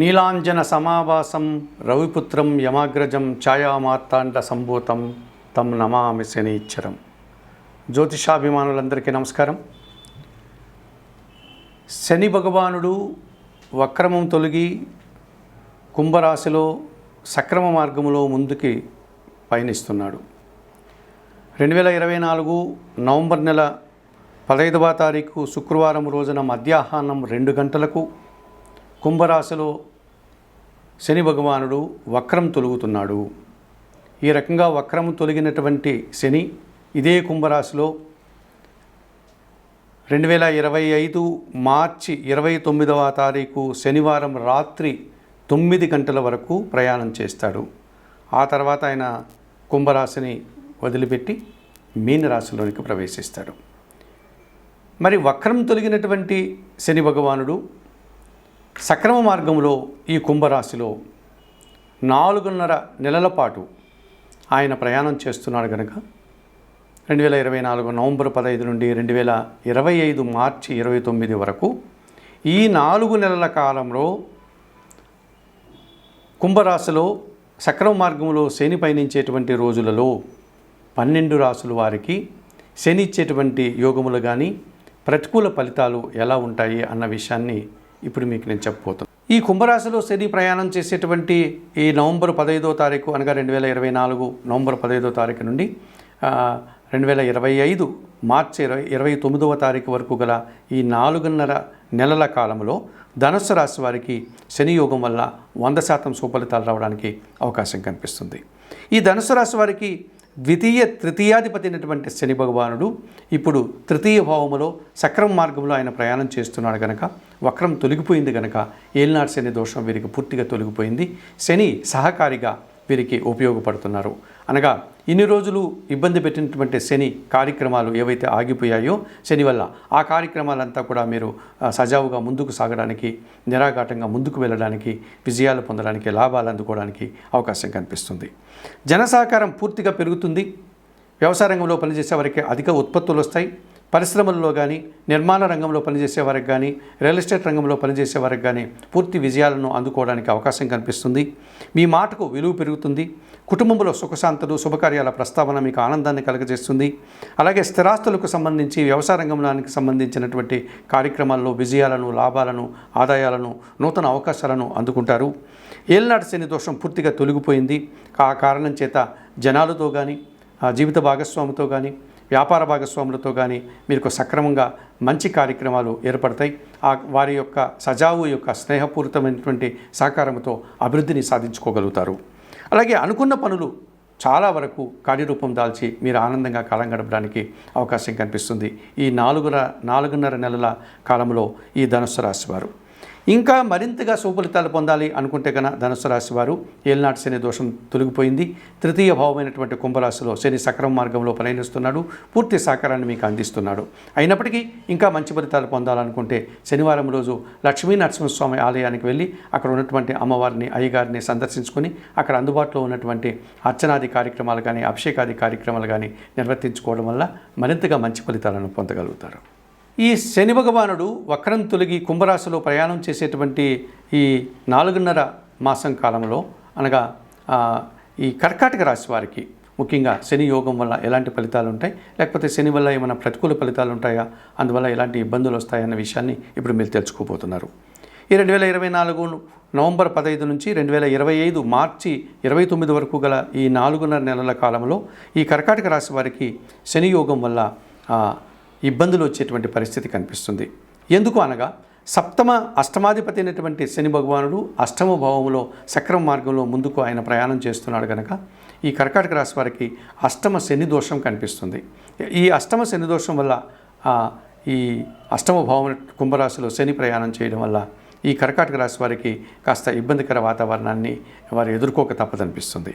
నీలాంజన సమావాసం రవిపుత్రం యమాగ్రజం ఛాయామార్తాండ సంభూతం తం నమామి శనీశ్వరం జ్యోతిషాభిమానులందరికీ నమస్కారం. శని భగవానుడు వక్రమం తొలగి కుంభరాశిలో సక్రమ మార్గములో ముందుకి పయనిస్తున్నాడు. రెండు వేల ఇరవై నాలుగు నవంబర్ నెల పదహైదవ తారీఖు శుక్రవారం రోజున మధ్యాహ్నం రెండు గంటలకు కుంభరాశిలో శని భగవానుడు వక్రం తొలుగుతున్నాడు. ఈ రకంగా వక్రం తొలగినటువంటి శని ఇదే కుంభరాశిలో రెండు వేల ఇరవై ఐదు మార్చి ఇరవై తొమ్మిదవ తారీఖు శనివారం రాత్రి తొమ్మిది గంటల వరకు ప్రయాణం చేస్తాడు. ఆ తర్వాత ఆయన కుంభరాశిని వదిలిపెట్టి మీనరాశిలోనికి ప్రవేశిస్తాడు. మరి వక్రం తొలగినటువంటి శని భగవానుడు సక్రమ మార్గంలో ఈ కుంభరాశిలో నాలుగున్నర నెలల పాటు ఆయన ప్రయాణం చేస్తున్నాడు కనుక రెండు వేల ఇరవై నాలుగు నవంబర్ పదహైదు నుండి రెండు వేల ఇరవై ఐదు మార్చి ఇరవై తొమ్మిది వరకు ఈ నాలుగు నెలల కాలంలో కుంభరాశిలో సక్రమ మార్గంలో శని పయనించేటువంటి రోజులలో పన్నెండు రాసుల వారికి శని ఇచ్చేటువంటి యోగములు కానీ ప్రతికూల ఫలితాలు ఎలా ఉంటాయి అన్న విషయాన్ని ఇప్పుడు మీకు నేను చెప్పబోతున్నాను ఈ కుంభరాశిలో శని ప్రయాణం చేసేటువంటి ఈ నవంబర్ పదహైదో తారీఖు అనగా రెండు వేల ఇరవై నాలుగు నవంబర్ పదహైదో తారీఖు నుండి రెండు వేల ఇరవై ఐదు మార్చి ఇరవై ఇరవై తొమ్మిదవ తారీఖు వరకు గల ఈ నాలుగున్నర నెలల కాలంలో ధనుస్సు రాశి వారికి శని యోగం వల్ల వంద శాతం సుఫలితాలు రావడానికి అవకాశం కనిపిస్తుంది. ఈ ధనుసు రాశి వారికి ద్వితీయ తృతీయాధిపతి అయినటువంటి శని భగవానుడు ఇప్పుడు తృతీయ భావములో సక్రమ మార్గంలో ఆయన ప్రయాణం చేస్తున్నాడు కనుక వక్రం తొలగిపోయింది కనుక ఏలినాడు శని దోషం వీరికి పూర్తిగా తొలగిపోయింది. శని సహకారిగా వీరికి ఉపయోగపడుతున్నారు. అనగా ఇన్ని రోజులు ఇబ్బంది పెట్టినటువంటి శని కార్యక్రమాలు ఏవైతే ఆగిపోయాయో శని వల్ల ఆ కార్యక్రమాలంతా కూడా మీరు సజావుగా ముందుకు సాగడానికి నిరాఘాటంగా ముందుకు వెళ్ళడానికి విజయాలు పొందడానికి లాభాలు అందుకోవడానికి అవకాశం కనిపిస్తుంది. జన సహకారం పూర్తిగా పెరుగుతుంది. వ్యవసాయ రంగంలో పనిచేసే వారికి అధిక ఉత్పత్తులు వస్తాయి. పరిశ్రమల్లో కానీ నిర్మాణ రంగంలో పనిచేసే వారికి కానీ రియల్ ఎస్టేట్ రంగంలో పనిచేసే వారికి కానీ పూర్తి విజయాలను అందుకోవడానికి అవకాశం కనిపిస్తుంది. మీ మాటకు విలువ పెరుగుతుంది. కుటుంబంలో సుఖశాంతులు శుభకార్యాల ప్రస్తావన మీకు ఆనందాన్ని కలగజేస్తుంది. అలాగే స్థిరాస్తులకు సంబంధించి వ్యవసాయ రంగంలోనికి సంబంధించినటువంటి కార్యక్రమాల్లో విజయాలను లాభాలను ఆదాయాలను నూతన అవకాశాలను అందుకుంటారు. ఏలినాటి శని దోషం పూర్తిగా తొలగిపోయింది. ఆ కారణం చేత జనాలతో కానీ జీవిత భాగస్వామితో కానీ వ్యాపార భాగస్వాములతో కానీ మీకు సక్రమంగా మంచి కార్యక్రమాలు ఏర్పడతాయి. ఆ వారి యొక్క సజావు యొక్క స్నేహపూరితమైనటువంటి సహకారంతో అభివృద్ధిని సాధించుకోగలుగుతారు. అలాగే అనుకున్న పనులు చాలా వరకు కార్యరూపం దాల్చి మీరు ఆనందంగా కాలం గడపడానికి అవకాశం కనిపిస్తుంది. ఈ నాలుగుర నాలుగున్నర నెలల కాలంలో ఈ ధనుస్సు రాశి వారు. ఇంకా మరింతగా సుఫలితాలు పొందాలి అనుకుంటే కనుక ధనుసు రాశి వారు ఏలినాటి శని దోషం తొలగిపోయింది. తృతీయ భావమైనటువంటి కుంభరాశిలో శని సక్రమ మార్గంలో ప్రయాణిస్తున్నాడు పూర్తి సహకారాన్ని మీకు అందిస్తున్నాడు. అయినప్పటికీ ఇంకా మంచి ఫలితాలు పొందాలనుకుంటే శనివారం రోజు లక్ష్మీ నరసింహస్వామి ఆలయానికి వెళ్ళి అక్కడ ఉన్నటువంటి అమ్మవారిని అయ్యగారిని సందర్శించుకొని అక్కడ అందుబాటులో ఉన్నటువంటి అర్చనాది కార్యక్రమాలు కానీ అభిషేకాది కార్యక్రమాలు కానీ నిర్వర్తించుకోవడం వల్ల మరింతగా మంచి ఫలితాలను పొందగలుగుతారు. ఈ శని భగవానుడు వక్రం తొలగి కుంభరాశిలో ప్రయాణం చేసేటువంటి ఈ నాలుగున్నర మాసం కాలంలో అనగా ఈ కర్కాటక రాశి వారికి ముఖ్యంగా శని యోగం వల్ల ఎలాంటి ఫలితాలు ఉంటాయి? లేకపోతే శని వల్ల ఏమైనా ప్రతికూల ఫలితాలు ఉంటాయా? అందువల్ల ఎలాంటి ఇబ్బందులు వస్తాయన్న విషయాన్ని ఇప్పుడు మీరు తెలుసుకోబోతున్నారు. ఈ రెండు వేల ఇరవై నాలుగు నవంబర్ పదహైదు నుంచి రెండు వేల ఇరవై ఐదు మార్చి ఇరవై తొమ్మిది వరకు గల ఈ నాలుగున్నర నెలల కాలంలో ఈ కర్కాటక రాశి వారికి శని యోగం వల్ల ఇబ్బందులు వచ్చేటువంటి పరిస్థితి కనిపిస్తుంది. ఎందుకు అనగా సప్తమ అష్టమాధిపతి అయినటువంటి శని భగవానుడు అష్టమ భావంలో సక్రమ మార్గంలో ముందుకు ఆయన ప్రయాణం చేస్తున్నాడు కనుక ఈ కర్కాటక రాశి వారికి అష్టమ శని దోషం కనిపిస్తుంది. ఈ అష్టమ శని దోషం వల్ల ఈ అష్టమ భావం కుంభరాశిలో శని ప్రయాణం చేయడం వల్ల ఈ కర్కాటక రాశి వారికి కాస్త ఇబ్బందికర వాతావరణాన్ని వారు ఎదుర్కోక తప్పదనిపిస్తుంది.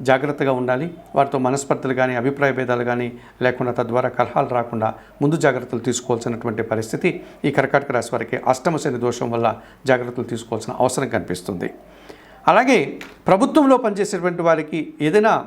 జాగ్రత్తగా ఉండాలి. వారితో మనస్పర్ధలు కానీ అభిప్రాయ భేదాలు కానీ లేకుండా తద్వారా కలహాలు రాకుండా ముందు జాగ్రత్తలు తీసుకోవాల్సినటువంటి పరిస్థితి ఈ కర్కాటక రాశి వారికి అష్టమశని దోషం వల్ల జాగ్రత్తలు తీసుకోవాల్సిన అవసరం కనిపిస్తుంది. అలాగే ప్రభుత్వంలో పనిచేసేటువంటి వారికి ఏదైనా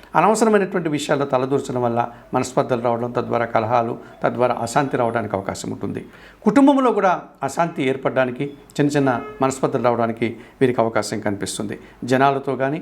అనవసరమైనటువంటి విషయాల్లో తలదూర్చడం వల్ల మనస్పర్ధలు రావడం తద్వారా కలహాలు తద్వారా అశాంతి రావడానికి అవకాశం ఉంటుంది. కుటుంబంలో కూడా అశాంతి ఏర్పడడానికి చిన్న చిన్న మనస్పర్ధలు రావడానికి వీరికి అవకాశం కనిపిస్తుంది. జనాలతో కానీ